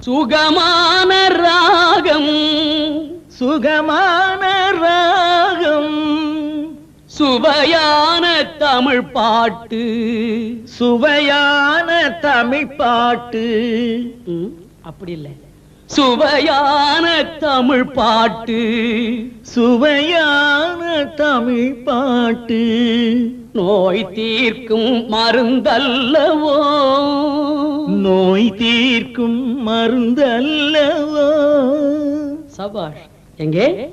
சுகமான ராகம். சுகமான ராகம். சுவையான தமிழ் பாட்டு. சுவையான தமிழ் பாட்டு. அப்படி இல்லை. சுவையான தமிழ் பாட்டு. சுவையான தமிழ் பாட்டு. நோய் தீர்க்கும் மருந்தல்லவோ. நோய் தீர்க்கும் மருந்தல்லவோ? சபாஷ் எங்கே?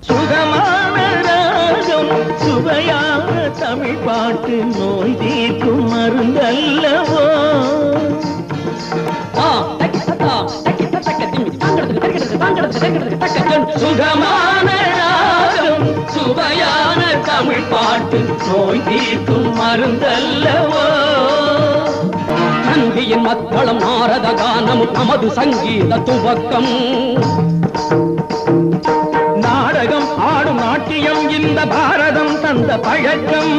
சுகமான ராகம் சுவையான தமிழ் பாட்டு நோய் தீர்க்கும் தக்க ஜன். சுகமான ராகம் சுவையான தமிழ் பாட்டு நோய் தீர்க்கும் மருந்தல்லவோ? நந்தியின் மத்தளம் நாரத கானமும் நமது சங்கீத துவக்கம். நாடகம் ஆடும் நாட்டியம் இந்த பாரதம் தந்த பழக்கம்.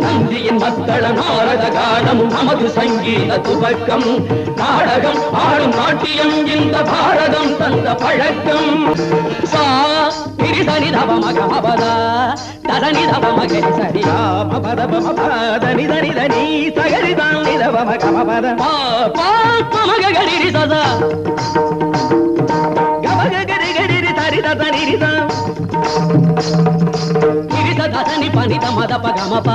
நந்தியின் மத்தள நாரத கானமும் நமது சங்கீத துவக்கம். நாடகம் ஆடும் நாட்டியம் இந்த பாரதம் தந்த பழக்கம். சா దని దవ మగని సరి ప పద ప ప దని దని దని సగరి దాని దవ మగ ప పద ప ప ప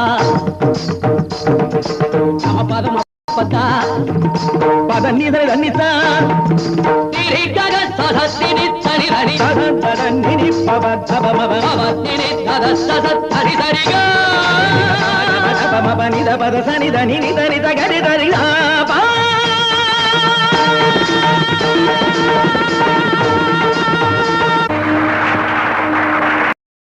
పద సరి సరిగా పద పద పద సని దని దని తగరి దరిగా